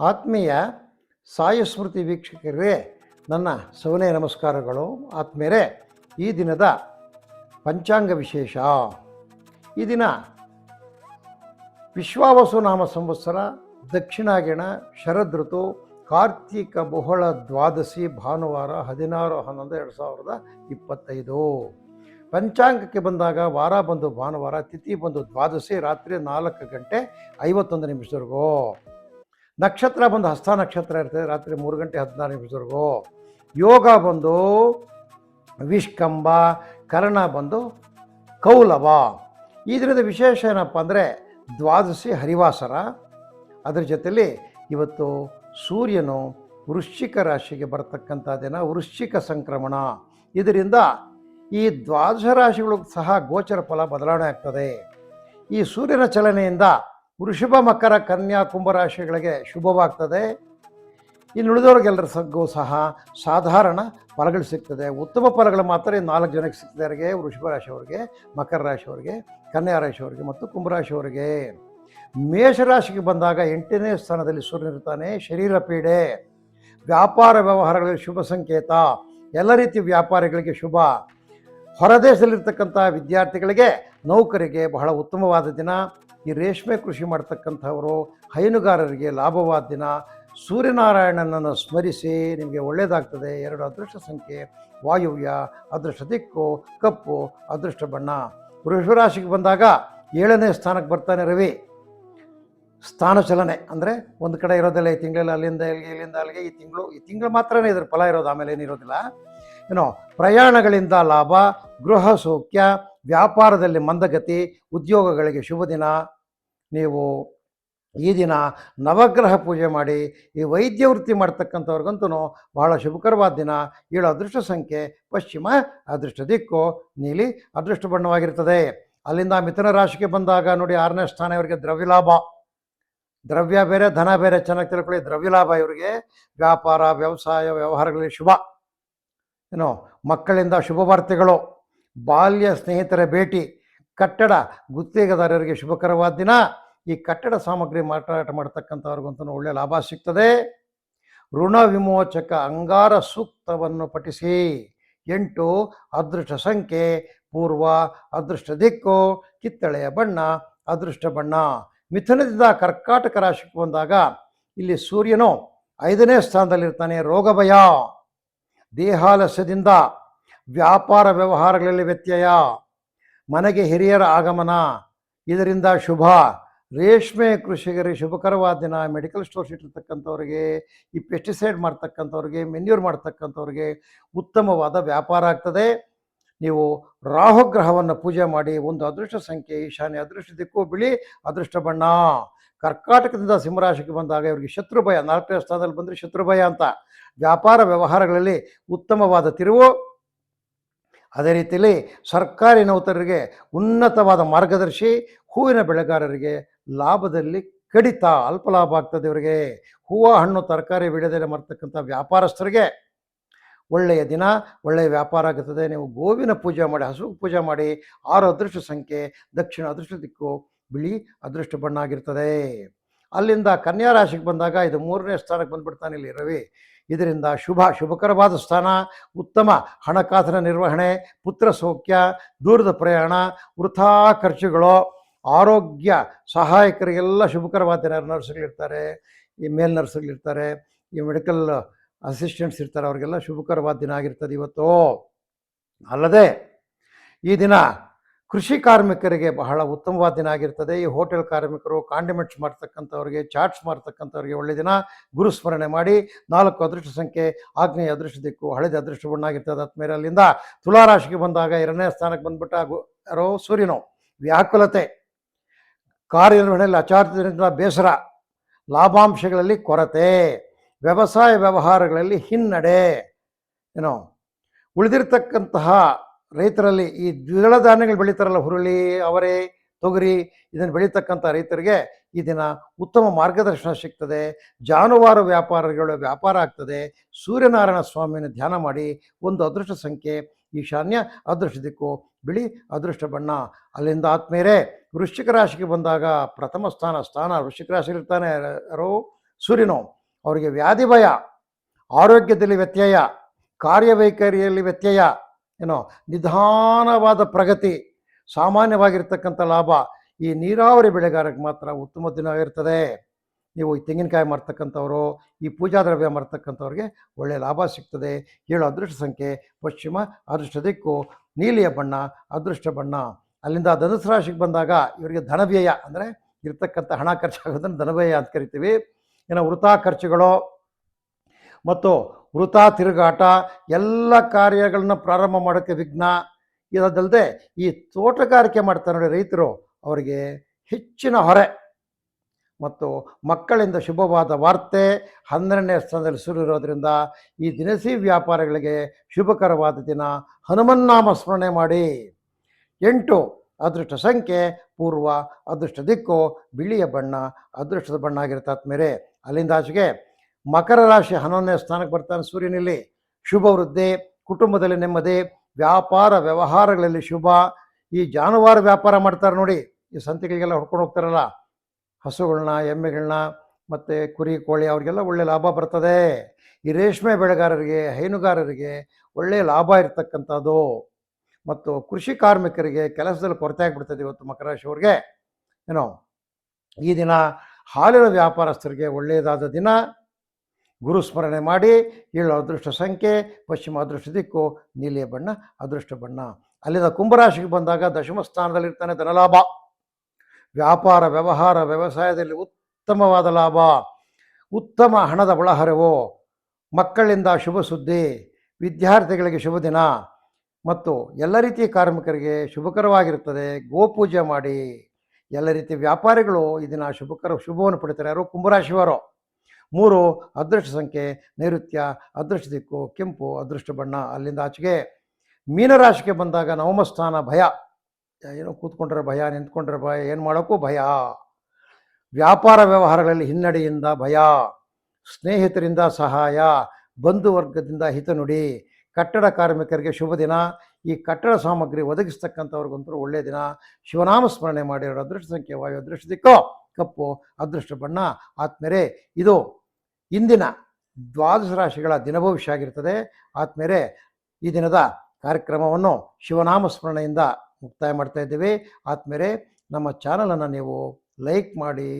ಆತ್ಮೀಯ ಸಾಯಸ್ಮೃತಿ ವೀಕ್ಷಕರಿಗೆ ನನ್ನ ಸವನೆ ನಮಸ್ಕಾರಗಳು. ಆತ್ಮೀಯರೇ, ಈ ದಿನದ ಪಂಚಾಂಗ ವಿಶೇಷ. ಈ ದಿನ ವಿಶ್ವಾವಸು ನಾಮ ಸಂವತ್ಸರ, ದಕ್ಷಿಣಾಗಿಣ, ಶರದ್ ಋತು, ಕಾರ್ತಿಕ ಬಹುಳ ದ್ವಾದಶಿ ಭಾನುವಾರ ಹದಿನಾರು ಹನ್ನೊಂದು ಎರಡು ಸಾವಿರದ ಇಪ್ಪತ್ತೈದು. ಪಂಚಾಂಗಕ್ಕೆ ಬಂದಾಗ ವಾರ ಬಂದು ಭಾನುವಾರ, ತಿಥಿ ಬಂದು ದ್ವಾದಶಿ, ರಾತ್ರಿ ನಾಲ್ಕು ಗಂಟೆ ಐವತ್ತೊಂದು ನಿಮಿಷದವರೆಗೂ. ನಕ್ಷತ್ರ ಬಂದು ಹಸ್ತ ನಕ್ಷತ್ರ ಇರ್ತದೆ, ರಾತ್ರಿ ಮೂರು ಗಂಟೆ ಹದಿನಾರು ನಿಮಿಷವರೆಗೂ ಯೋಗ ಬಂದು ವಿಷ್ಕಂಬ, ಕರ್ಣ ಬಂದು ಕೌಲವ. ಇದರಿಂದ ವಿಶೇಷ ಏನಪ್ಪ ಅಂದರೆ ದ್ವಾದಶಿ ಹರಿವಾಸರ. ಅದರ ಜೊತೆಯಲ್ಲಿ ಇವತ್ತು ಸೂರ್ಯನು ವೃಶ್ಚಿಕ ರಾಶಿಗೆ ಬರತಕ್ಕಂಥ ದಿನ ವೃಶ್ಚಿಕ ಸಂಕ್ರಮಣ. ಇದರಿಂದ ಈ ದ್ವಾದಶ ರಾಶಿಗಳಿಗೂ ಸಹ ಗೋಚರ ಫಲ ಬದಲಾವಣೆ ಆಗ್ತದೆ. ಈ ಸೂರ್ಯನ ಚಲನೆಯಿಂದ ವೃಷಭ, ಮಕರ, ಕನ್ಯಾ ಕುಂಭರಾಶಿಗಳಿಗೆ ಶುಭವಾಗ್ತದೆ. ಇನ್ನು ಉಳಿದವ್ರಿಗೆಲ್ಲರ ಸಗ್ಗು ಸಹ ಸಾಧಾರಣ ಫಲಗಳು ಸಿಗ್ತದೆ. ಉತ್ತಮ ಫಲಗಳು ಮಾತ್ರ ನಾಲ್ಕು ಜನಕ್ಕೆ ಸಿಗ್ತದೆ ಅವರಿಗೆ, ವೃಷಭ ರಾಶಿಯವರಿಗೆ, ಮಕರ ರಾಶಿಯವರಿಗೆ, ಕನ್ಯಾ ರಾಶಿಯವರಿಗೆ ಮತ್ತು ಕುಂಭರಾಶಿಯವರಿಗೆ. ಮೇಷರಾಶಿಗೆ ಬಂದಾಗ ಎಂಟನೇ ಸ್ಥಾನದಲ್ಲಿ ಸೂರ್ಯನಿರ್ತಾನೆ ಶರೀರ ಪೀಡೆ, ವ್ಯಾಪಾರ ವ್ಯವಹಾರಗಳಲ್ಲಿ ಶುಭ ಸಂಕೇತ, ಎಲ್ಲ ರೀತಿ ವ್ಯಾಪಾರಿಗಳಿಗೆ ಶುಭ. ಹೊರದೇಶದಲ್ಲಿರ್ತಕ್ಕಂಥ ವಿದ್ಯಾರ್ಥಿಗಳಿಗೆ ನೌಕರಿಗೆ ಬಹಳ ಉತ್ತಮವಾದ ದಿನ. ಈ ರೇಷ್ಮೆ ಕೃಷಿ ಮಾಡ್ತಕ್ಕಂಥವರು ಹೈನುಗಾರರಿಗೆ ಲಾಭವಾದ ದಿನ. ಸೂರ್ಯನಾರಾಯಣನನ್ನು ಸ್ಮರಿಸಿ ನಿಮಗೆ ಒಳ್ಳೆಯದಾಗ್ತದೆ. ಎರಡು ಅದೃಷ್ಟ ಸಂಖ್ಯೆ, ವಾಯುವ್ಯ, ಅದೃಷ್ಟ ದಿಕ್ಕು, ಕಪ್ಪು, ಅದೃಷ್ಟ ಬಣ್ಣ. ವೃಷರಾಶಿಗೆ ಬಂದಾಗ ಏಳನೇ ಸ್ಥಾನಕ್ಕೆ ಬರ್ತಾನೆ ರವಿ. ಸ್ಥಾನ ಚಲನೆ ಅಂದರೆ ಒಂದು ಕಡೆ ಇರೋದಿಲ್ಲ ಈ ತಿಂಗಳಲ್ಲಿ ಅಲ್ಲಿಂದ ಇಲ್ಲಿಗೆ ಇಲ್ಲಿಂದ ಅಲ್ಲಿಗೆ ಈ ತಿಂಗಳು ಈ ತಿಂಗಳು ಮಾತ್ರನೇ ಇದ್ರ ಫಲ ಇರೋದು, ಆಮೇಲೆ ಏನಿರೋದಿಲ್ಲ ಏನೋ ಪ್ರಯಾಣಗಳಿಂದ ಲಾಭ, ಗೃಹ ಸೌಖ್ಯ, ವ್ಯಾಪಾರದಲ್ಲಿ ಮಂದಗತಿ, ಉದ್ಯೋಗಗಳಿಗೆ ಶುಭ ದಿನ ನೀವು ಈ ದಿನ ನವಗ್ರಹ ಪೂಜೆ ಮಾಡಿ, ಈ ವೈದ್ಯ ವೃತ್ತಿ ಮಾಡ್ತಕ್ಕಂಥವ್ರಿಗಂತೂ ಬಹಳ ಶುಭಕರವಾದ ದಿನ. ಏಳು ಅದೃಷ್ಟ ಸಂಖ್ಯೆ ಪಶ್ಚಿಮ ಅದೃಷ್ಟ ದಿಕ್ಕು ನೀಲಿ ಅದೃಷ್ಟ ಬಣ್ಣವಾಗಿರ್ತದೆ. ಅಲ್ಲಿಂದ ಮಿಥುನ ರಾಶಿಗೆ ಬಂದಾಗ ನೋಡಿ ಆರನೇ ಸ್ಥಾನ ಇವರಿಗೆ ದ್ರವ್ಯಲಾಭ. ದ್ರವ್ಯ ಬೇರೆ, ಧನ ಬೇರೆ, ಚೆನ್ನಾಗಿ ತಿಳ್ಕೊಳ್ಳಿ. ದ್ರವ್ಯಲಾಭ ಇವರಿಗೆ. ವ್ಯಾಪಾರ, ವ್ಯವಸಾಯ, ವ್ಯವಹಾರಗಳಲ್ಲಿ ಶುಭ. ಏನು ಮಕ್ಕಳಿಂದ ಶುಭ ಬಾಲ್ಯ ಸ್ನೇಹಿತರ, ಭೇಟಿ. ಕಟ್ಟಡ ಗುತ್ತಿಗೆದಾರರಿಗೆ ಶುಭಕರವಾದ ದಿನ. ಈ ಕಟ್ಟಡ ಸಾಮಗ್ರಿ ಮಾರಾಟ ಮಾಡ್ತಕ್ಕಂಥವ್ರಿಗಂತೂ ಒಳ್ಳೆಯ ಲಾಭ ಸಿಗ್ತದೆ. ಋಣ ವಿಮೋಚಕ ಅಂಗಾರ ಸೂಕ್ತವನ್ನು ಪಠಿಸಿ. ಎಂಟು, ಅದೃಷ್ಟ ಸಂಖ್ಯೆ, ಪೂರ್ವ ಅದೃಷ್ಟ ದಿಕ್ಕು, ಕಿತ್ತಳೆಯ ಬಣ್ಣ, ಅದೃಷ್ಟ ಬಣ್ಣ. ಮಿಥುನದಿಂದ ಕರ್ಕಾಟಕ ರಾಶಿಗೆ ಬಂದಾಗ ಇಲ್ಲಿ ಸೂರ್ಯನು ಐದನೇ ಸ್ಥಾನದಲ್ಲಿರ್ತಾನೆ ರೋಗ ಭಯ ದೇಹಾಲಸ್ಯದಿಂದ ವ್ಯಾಪಾರ ವ್ಯವಹಾರಗಳಲ್ಲಿ ವ್ಯತ್ಯಯ. ಮನೆಗೆ ಹಿರಿಯರ ಆಗಮನ. ಇದರಿಂದ ಶುಭ. ರೇಷ್ಮೆ ಕೃಷಿಗರಿಗೆ ಶುಭಕರವಾದ ದಿನ. ಮೆಡಿಕಲ್ ಸ್ಟೋರ್ಸ್ ಇಟ್ಟಿರ್ತಕ್ಕಂಥವ್ರಿಗೆ, ಈ ಪೆಸ್ಟಿಸೈಡ್ ಮಾಡ್ತಕ್ಕಂಥವ್ರಿಗೆ ಮೆನ್ಯೂರ್ ಮಾಡ್ತಕ್ಕಂಥವ್ರಿಗೆ ಉತ್ತಮವಾದ ವ್ಯಾಪಾರ ಆಗ್ತದೆ. ನೀವು ರಾಹುಗ್ರಹವನ್ನು ಪೂಜೆ ಮಾಡಿ, ಒಂದು ಅದೃಷ್ಟ ಸಂಖ್ಯೆ, ಈಶಾನ್ಯ ಅದೃಷ್ಟ, ದಿಕ್ಕು, ಬಿಳಿ ಅದೃಷ್ಟ ಬಣ್ಣ. ಕರ್ಕಾಟಕದಿಂದ ಸಿಂಹರಾಶಿಗೆ ಬಂದಾಗ ಇವರಿಗೆ ಶತ್ರು ಭಯ ನಾಲ್ಕನೇ ಸ್ಥಾನದಲ್ಲಿ ಬಂದರೆ ಶತ್ರು ಭಯ ಅಂತ. ವ್ಯಾಪಾರ ವ್ಯವಹಾರಗಳಲ್ಲಿ ಉತ್ತಮವಾದ ತಿರುವು. ಅದೇ ರೀತಿಯಲ್ಲಿ ಸರ್ಕಾರಿ ನೌಕರರಿಗೆ ಉನ್ನತವಾದ ಮಾರ್ಗದರ್ಶಿ, ಹೂವಿನ ಬೆಳೆಗಾರರಿಗೆ ಲಾಭದಲ್ಲಿ ಕಡಿತ, ಅಲ್ಪ ಲಾಭ ಆಗ್ತದೆ ಇವರಿಗೆ. ಹೂವು, ಹಣ್ಣು, ತರಕಾರಿ ಬೆಳೆದೇ ಮರ್ತಕ್ಕಂಥ ವ್ಯಾಪಾರಸ್ಥರಿಗೆ ಒಳ್ಳೆಯ ದಿನ, ಒಳ್ಳೆಯ ವ್ಯಾಪಾರ ಆಗುತ್ತದೆ ನೀವು ಗೋವಿನ ಪೂಜೆ ಮಾಡಿ ಹಸು ಪೂಜೆ ಮಾಡಿ, ಆರು ಅದೃಷ್ಟ ಸಂಖ್ಯೆ, ದಕ್ಷಿಣ ಅದೃಷ್ಟ ದಿಕ್ಕು ಬಿಳಿ ಅದೃಷ್ಟ ಬಣ್ಣ ಆಗಿರ್ತದೆ. ಅಲ್ಲಿಂದ ಕನ್ಯಾ ರಾಶಿಗೆ ಬಂದಾಗ ಇದು ಮೂರನೇ ಸ್ಥಾನಕ್ಕೆ ಬಂದ್ಬಿಡ್ತಾನೆ ಇಲ್ಲಿ ರವಿ. ಇದರಿಂದ ಶುಭ, ಶುಭಕರವಾದ ಸ್ಥಾನ, ಉತ್ತಮ ಹಣಕಾಸಿನ ನಿರ್ವಹಣೆ, ಪುತ್ರ ಸೌಖ್ಯ, ದೂರದ ಪ್ರಯಾಣ, ವೃಥಾ ಖರ್ಚುಗಳು, ಆರೋಗ್ಯ, ಸಹಾಯಕರಿಗೆಲ್ಲ ಶುಭಕರವಾದ ನರ್ಸ್ಗಳಿರ್ತಾರೆ, ಈ ಮೇಲ್ ನರ್ಸ್ಗಳಿರ್ತಾರೆ, ಈ ಮೆಡಿಕಲ್ ಅಸಿಸ್ಟೆಂಟ್ಸ್ ಇರ್ತಾರೆ, ಅವರಿಗೆಲ್ಲ ಶುಭಕರವಾದ ದಿನ ಆಗಿರ್ತದೆ ಇವತ್ತು. ಅಲ್ಲದೆ ಈ ದಿನ ಕೃಷಿ ಕಾರ್ಮಿಕರಿಗೆ ಬಹಳ ಉತ್ತಮವಾದ ದಿನ ಆಗಿರ್ತದೆ. ಈ ಹೋಟೆಲ್ ಕಾರ್ಮಿಕರು ಕಾಂಡಿಮೆಂಟ್ಸ್ ಮಾಡ್ತಕ್ಕಂಥವ್ರಿಗೆ ಚಾಟ್ಸ್ ಮಾಡ್ತಕ್ಕಂಥವ್ರಿಗೆ ಒಳ್ಳೆ ದಿನ. ಗುರುಸ್ಮರಣೆ ಮಾಡಿ, ನಾಲ್ಕು ಅದೃಷ್ಟ ಸಂಖ್ಯೆ, ಆಗ್ನೇಯ ಅದೃಷ್ಟ ದಿಕ್ಕು, ಹಳೆದ ಅದೃಷ್ಟ ಬಣ್ಣಾಗಿರ್ತದೆ ಆದ್ಮೇಲೆ ಅಲ್ಲಿಂದ ತುಲಾರಾಶಿಗೆ ಬಂದಾಗ ಎರಡನೇ ಸ್ಥಾನಕ್ಕೆ ಬಂದ್ಬಿಟ್ಟ ಯಾರೋ ಸೂರ್ಯನೋ. ವ್ಯಾಕುಲತೆ, ಕಾರ್ಯನಿರ್ವಹಣೆಯಲ್ಲಿ ಅಚಾತುರ್ಯದಿಂದ ಬೇಸರ, ಲಾಭಾಂಶಗಳಲ್ಲಿ ಕೊರತೆ, ವ್ಯವಸಾಯ ವ್ಯವಹಾರಗಳಲ್ಲಿ ಹಿನ್ನಡೆ, ಏನೋ ಉಳಿದಿರ್ತಕ್ಕಂತಹ ರೈತರಲ್ಲಿ ಈ ದ್ವಿದಳ ಧಾನ್ಯಗಳು ಬೆಳೀತಾರಲ್ಲ ಹುರುಳಿ, ಅವರೆ, ತೊಗರಿ, ಇದನ್ನು ಬೆಳೀತಕ್ಕಂಥ ರೈತರಿಗೆ ಈ ದಿನ ಉತ್ತಮ ಮಾರ್ಗದರ್ಶನ ಸಿಗ್ತದೆ. ಜಾನುವಾರು ವ್ಯಾಪಾರಗಳು ವ್ಯಾಪಾರ ಆಗ್ತದೆ. ಸೂರ್ಯನಾರಾಯಣ ಸ್ವಾಮಿಯನ್ನು ಧ್ಯಾನ ಮಾಡಿ ಒಂದು ಅದೃಷ್ಟ ಸಂಖ್ಯೆ, ಈಶಾನ್ಯ ಅದೃಷ್ಟ ದಿಕ್ಕು, ಬಿಳಿ ಅದೃಷ್ಟ ಬಣ್ಣ. ಅಲ್ಲಿಂದ ಆತ್ಮೇರೆ ವೃಶ್ಚಿಕ ರಾಶಿಗೆ ಬಂದಾಗ ಪ್ರಥಮ ಸ್ಥಾನ ಸ್ಥಾನ, ವೃಶ್ಚಿಕ ರಾಶಿಲಿರ್ತಾನೆ ಯಾರೋ? ಸೂರ್ಯನೋ. ಅವರಿಗೆ ವ್ಯಾಧಿ ಭಯ ಆರೋಗ್ಯದಲ್ಲಿ ವ್ಯತ್ಯಯ, ಕಾರ್ಯವೈಖರಿಯಲ್ಲಿ ವ್ಯತ್ಯಯ ಏನೋ ನಿಧಾನವಾದ ಪ್ರಗತಿ, ಸಾಮಾನ್ಯವಾಗಿರ್ತಕ್ಕಂಥ ಲಾಭ ಈ ನೀರಾವರಿ ಬೆಳೆಗಾರಕ್ಕೆ ಮಾತ್ರ ಉತ್ತಮ ದಿನ ಇರ್ತದೆ. ನೀವು ಈ ತೆಂಗಿನಕಾಯಿ ಮಾರ್ತಕ್ಕಂಥವರು, ಈ ಪೂಜಾ ದ್ರವ್ಯ ಮಾರ್ತಕ್ಕಂಥವ್ರಿಗೆ ಒಳ್ಳೆಯ ಲಾಭ ಸಿಗ್ತದೆ. ಏಳು ಅದೃಷ್ಟ ಸಂಖ್ಯೆ, ಪಶ್ಚಿಮ ಅದೃಷ್ಟ ದಿಕ್ಕು, ನೀಲಿಯ ಬಣ್ಣ, ಅದೃಷ್ಟ ಬಣ್ಣ. ಅಲ್ಲಿಂದ ಧನುಸು ರಾಶಿಗೆ ಬಂದಾಗ ಇವರಿಗೆ ಧನವ್ಯಯ ಅಂದರೆ ಇರ್ತಕ್ಕಂಥ ಹಣ ಖರ್ಚಾಗೋದನ್ನು ಧನವ್ಯಯ ಅಂತ ಕರಿತೀವಿ. ಏನೋ ವೃತ್ತ ಖರ್ಚುಗಳು. ಮತ್ತು ವೃಥಾ ತಿರುಗಾಟ ಎಲ್ಲ ಕಾರ್ಯಗಳನ್ನ ಪ್ರಾರಂಭ ಮಾಡೋಕ್ಕೆ ವಿಘ್ನ. ಇದಲ್ಲದೆ ಈ ತೋಟಗಾರಿಕೆ ಮಾಡ್ತಾರೆ ನೋಡಿ ರೈತರು, ಅವರಿಗೆ ಹೆಚ್ಚಿನ ಹೊರೆ ಮತ್ತು ಮಕ್ಕಳಿಂದ ಶುಭವಾದ ವಾರ್ತೆ. ಹನ್ನೆರಡನೇ ಸ್ಥಾನದಲ್ಲಿ ಸುರಿರೋದ್ರಿಂದ ಈ ದಿನಸಿ ವ್ಯಾಪಾರಗಳಿಗೆ ಶುಭಕರವಾದ ದಿನ. ಹನುಮನ್ನಾಮ ಸ್ಮರಣೆ ಮಾಡಿ. ಎಂಟು, ಅದೃಷ್ಟ ಸಂಖ್ಯೆ, ಪೂರ್ವ ಅದೃಷ್ಟ ದಿಕ್ಕು, ಬಿಳಿಯ ಬಣ್ಣ, ಅದೃಷ್ಟದ ಬಣ್ಣ ಆಗಿರ್ತಾತ್ಮೇರೆ ಅಲ್ಲಿಂದ ಆಚೆಗೆ ಮಕರ ರಾಶಿ ಹನ್ನೊಂದನೇ ಸ್ಥಾನಕ್ಕೆ ಬರ್ತಾನೆ ಸೂರ್ಯನಲ್ಲಿ. ಶುಭ ವೃದ್ಧಿ, ಕುಟುಂಬದಲ್ಲಿ ನೆಮ್ಮದಿ, ವ್ಯಾಪಾರ ವ್ಯವಹಾರಗಳಲ್ಲಿ ಶುಭ. ಈ ಜಾನುವಾರು ವ್ಯಾಪಾರ ಮಾಡ್ತಾರೆ ನೋಡಿ, ಈ ಸಂತೆಗಳಿಗೆಲ್ಲ ಹೊಡ್ಕೊಂಡು ಹೋಗ್ತಾರಲ್ಲ ಹಸುಗಳನ್ನ ಎಮ್ಮೆಗಳನ್ನ ಮತ್ತು ಕುರಿ, ಕೋಳಿ, ಅವ್ರಿಗೆಲ್ಲ ಒಳ್ಳೆ ಲಾಭ ಬರ್ತದೆ. ಈ ರೇಷ್ಮೆ ಬೆಳೆಗಾರರಿಗೆ, ಹೈನುಗಾರರಿಗೆ ಒಳ್ಳೆಯ ಲಾಭ ಇರತಕ್ಕಂಥದ್ದು. ಮತ್ತು ಕೃಷಿ ಕಾರ್ಮಿಕರಿಗೆ ಕೆಲಸದಲ್ಲಿ ಕೊರತೆ ಆಗಿಬಿಡ್ತದೆ ಇವತ್ತು ಮಕರ ರಾಶಿ ಅವ್ರಿಗೆ. ಏನೋ, ಈ ದಿನ ಹಾಲಿನ ವ್ಯಾಪಾರಸ್ಥರಿಗೆ ಒಳ್ಳೆಯದಾದ ದಿನ. ಗುರು ಸ್ಮರಣೆ ಮಾಡಿ ಏಳು ಅದೃಷ್ಟ ಸಂಖ್ಯೆ, ಪಶ್ಚಿಮ ಅದೃಷ್ಟ ದಿಕ್ಕು, ನೀಲಿಯ ಬಣ್ಣ, ಅದೃಷ್ಟ ಬಣ್ಣ. ಅಲ್ಲಿಂದ ಕುಂಭರಾಶಿಗೆ ಬಂದಾಗ ದಶಮ ಸ್ಥಾನದಲ್ಲಿರ್ತಾನೆ ಧನಲಾಭ. ವ್ಯಾಪಾರ, ವ್ಯವಹಾರ, ವ್ಯವಸಾಯದಲ್ಲಿ ಉತ್ತಮವಾದ ಲಾಭ. ಉತ್ತಮ ಹಣದ ಒಳಹರಿವು. ಮಕ್ಕಳಿಂದ ಶುಭ ಸುದ್ದಿ. ವಿದ್ಯಾರ್ಥಿಗಳಿಗೆ ಶುಭ ದಿನ. ಮತ್ತು ಎಲ್ಲ ರೀತಿಯ ಕಾರ್ಮಿಕರಿಗೆ ಶುಭಕರವಾಗಿರುತ್ತದೆ. ಗೋಪೂಜೆ ಮಾಡಿ. ಎಲ್ಲ ರೀತಿಯ ವ್ಯಾಪಾರಿಗಳು ಈ ದಿನ ಶುಭಕರ, ಶುಭವನ್ನು ಪಡಿತಾರೆ. ಯಾರು? ಕುಂಭರಾಶಿಯವರು. ಮೂರು ಅದೃಷ್ಟ ಸಂಖ್ಯೆ, ನೈಋತ್ಯ ಅದೃಷ್ಟ ದಿಕ್ಕು, ಕೆಂಪು ಅದೃಷ್ಟ ಬಣ್ಣ ಅಲ್ಲಿಂದ ಆಚೆಗೆ. ಮೀನರಾಶಿಗೆ ಬಂದಾಗ ನವಮಸ್ಥಾನ ಭಯ. ಏನೋ ಕೂತ್ಕೊಂಡ್ರೆ ಭಯ, ನಿಂತ್ಕೊಂಡ್ರೆ ಭಯ, ಏನು ಮಾಡೋಕ್ಕೂ ಭಯ. ವ್ಯಾಪಾರ ವ್ಯವಹಾರಗಳಲ್ಲಿ ಹಿನ್ನಡೆಯಿಂದ ಭಯ. ಸ್ನೇಹಿತರಿಂದ ಸಹಾಯ. ಬಂಧು ವರ್ಗದಿಂದ ಹಿತನುಡಿ ಕಟ್ಟಡ ಕಾರ್ಮಿಕರಿಗೆ ಶುಭ ದಿನ. ಈ ಕಟ್ಟಡ ಸಾಮಗ್ರಿ ಒದಗಿಸ್ತಕ್ಕಂಥವ್ರಿಗಂತೂ ಒಳ್ಳೆಯ ದಿನ. ಶಿವನಾಮ ಸ್ಮರಣೆ ಮಾಡಿರೋ ಅದೃಷ್ಟ ಸಂಖ್ಯೆ, ವಾಯು ಅದೃಷ್ಟ ದಿಕ್ಕು, ಕಪ್ಪು ಅದೃಷ್ಟ ಬಣ್ಣ ಆತ್ಮೇರೆ ಇದು ಇಂದಿನ ದ್ವಾದಶ ರಾಶಿಗಳ ದಿನಭವಿಷ್ಯ ಆಗಿರ್ತದೆ. ಆದ್ಮೇಲೆ ಈ ದಿನದ ಕಾರ್ಯಕ್ರಮವನ್ನು ಶಿವನಾಮ ಸ್ಮರಣೆಯಿಂದ ಮುಕ್ತಾಯ ಮಾಡ್ತಾ ಇದ್ದೇವೆ. ಆದ್ಮೇಲೆ ನಮ್ಮ ಚಾನಲನ್ನು ನೀವು ಲೈಕ್ ಮಾಡಿ,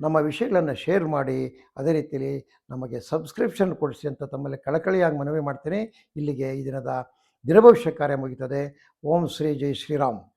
ನಮ್ಮ ವಿಷಯಗಳನ್ನು ಶೇರ್ ಮಾಡಿ, ಅದೇ ರೀತಿಯಲ್ಲಿ ನಮಗೆ ಸಬ್ಸ್ಕ್ರಿಪ್ಷನ್ ಕೊಡಿಸಿ ಅಂತ ತಮ್ಮಲ್ಲಿ ಕಳಕಳಿಯಾಗಿ ಮನವಿ ಮಾಡ್ತೀನಿ. ಇಲ್ಲಿಗೆ ಈ ದಿನದ ದಿನಭವಿಷ್ಯ ಕಾರ್ಯ ಮುಗಿತದೆ. ಓಂ ಶ್ರೀ ಜೈ ಶ್ರೀರಾಮ್.